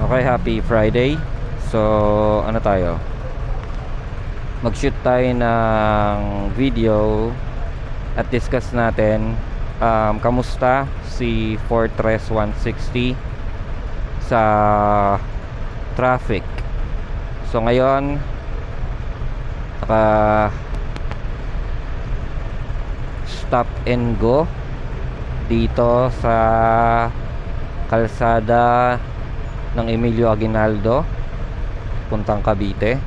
Okay, happy Friday. So, ano tayo? Mag-shoot tayo ng video at discuss natin um, kamusta si Fortress 160 sa traffic. So, ngayon, naka stop and go dito sa kalsada ng Emilio Aguinaldo puntang Cavite.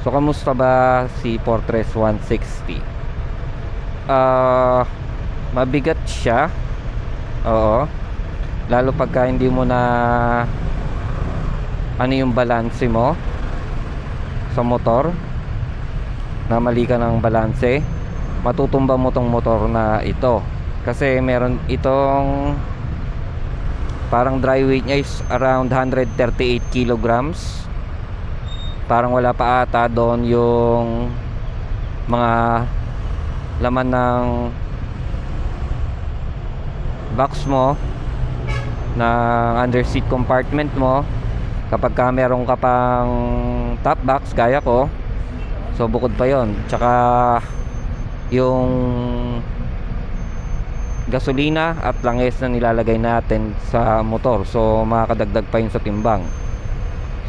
So kamusta ba si Fortress 160 ah mabigat siya. Oo. Lalo pagka hindi mo na ano yung balanse mo sa motor na mali ka ng balanse matutumba mo tong motor na ito. Kasi meron itong parang dry weight niya is around 138 kilograms. Parang wala pa ata doon yung mga laman ng box mo ng under seat compartment mo. Kapag ka meron ka pang top box gaya ko. So bukod pa yon tsaka yung gasolina at langis na nilalagay natin sa motor. So makakadagdag pa yun sa timbang.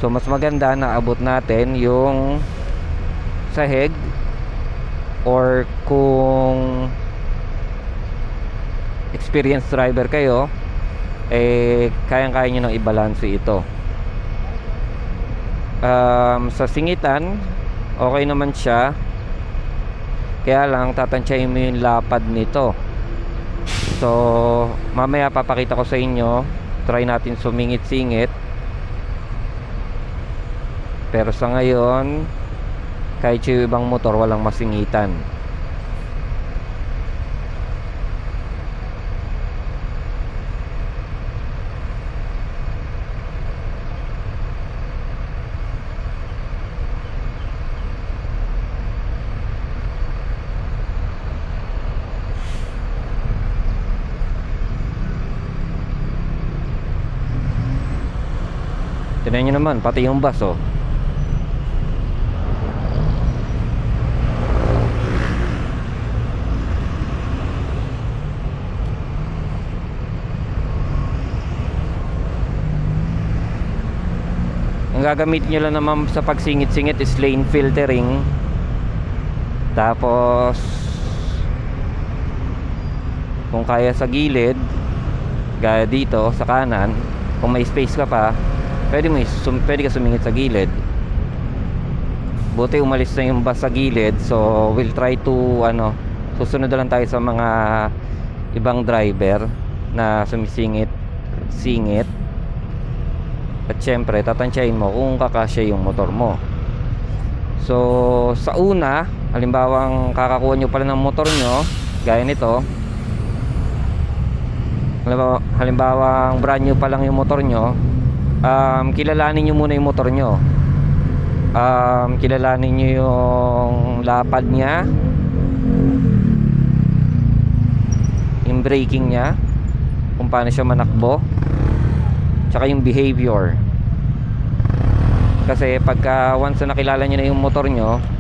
So mas maganda na abot natin yung sahig or kung experienced driver kayo eh kayang kaya nyo nang ibalanse ito. Um, sa singitan okay naman siya. Kaya lang tatansyahin mo yung lapad nito So, mamaya papakita ko sa inyo. Try natin sumingit-singit. Pero sa ngayon, kahit yung ibang motor, walang masingitan. Tignan nyo naman, pati yung bus oh. Ang gagamitin nyo lang naman sa pagsingit-singit is lane filtering. Tapos kung kaya sa gilid, gaya dito sa kanan, kung may space ka pa, pwede mo sum, pwede ka sumingit sa gilid. Buti umalis na yung bus sa gilid so we'll try to ano susunod lang tayo sa mga ibang driver na sumisingit singit. At syempre tatansyahin mo kung kakasya yung motor mo. So sa una halimbawang kakakuha nyo pala ng motor nyo gaya nito. Halimbawa, halimbawang brand new pa lang yung motor nyo um, kilalanin nyo muna yung motor nyo. Um, kilalanin nyo yung lapad niya. Yung braking niya. Kung paano siya manakbo. Tsaka yung behavior. Kasi pagka once na nakilala nyo na yung motor nyo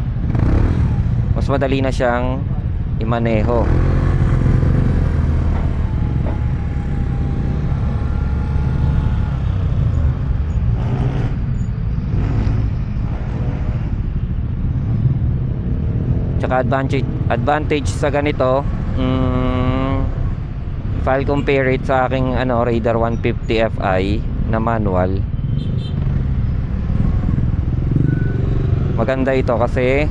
mas madali na siyang imaneho Tsaka advantage advantage sa ganito, mm, if I'll compare it sa aking ano Raider 150 Fi na manual. Maganda ito kasi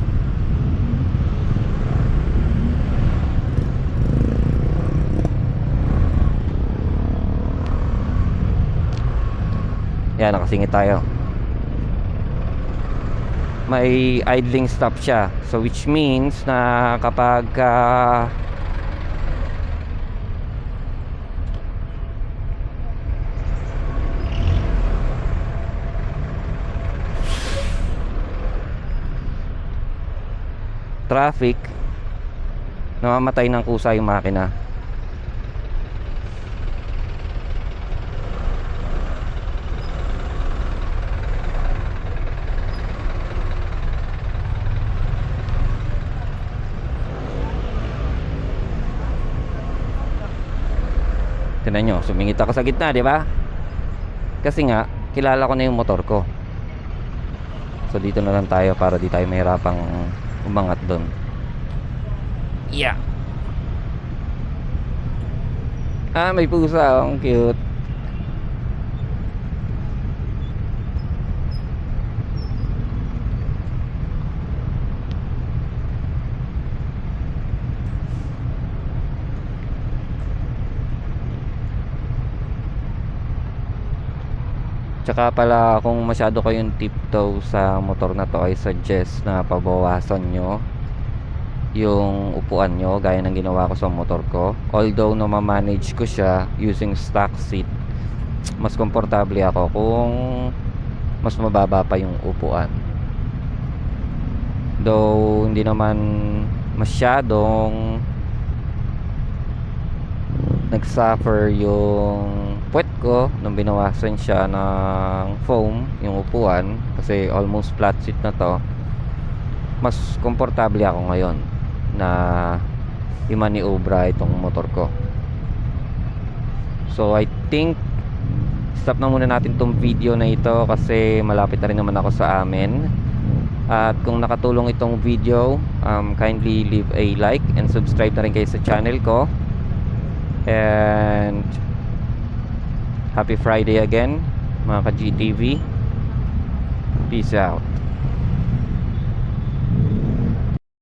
Yan, nakasingit tayo may idling stop siya. So which means na kapag uh, traffic namamatay ng kusa yung makina Tingnan nyo, sumingit ako sa gitna, di ba? Kasi nga, kilala ko na yung motor ko. So dito na lang tayo para di tayo mahirapang umangat doon. Yeah. Ah, may pusa. Ang cute. Tsaka pala kung masyado kayong tiptoe sa motor na to ay suggest na pabawasan nyo yung upuan nyo gaya ng ginawa ko sa motor ko. Although na manage ko siya using stock seat, mas komportable ako kung mas mababa pa yung upuan. Though hindi naman masyadong nagsuffer yung puwet ko nung binawasan siya ng foam yung upuan kasi almost flat seat na to mas komportable ako ngayon na imaniobra itong motor ko. So I think stop na muna natin tong video na ito kasi malapit na rin naman ako sa amin. At kung nakatulong itong video um, kindly leave a like and subscribe na rin kayo sa channel ko. And happy Friday again mga ka-GTV peace out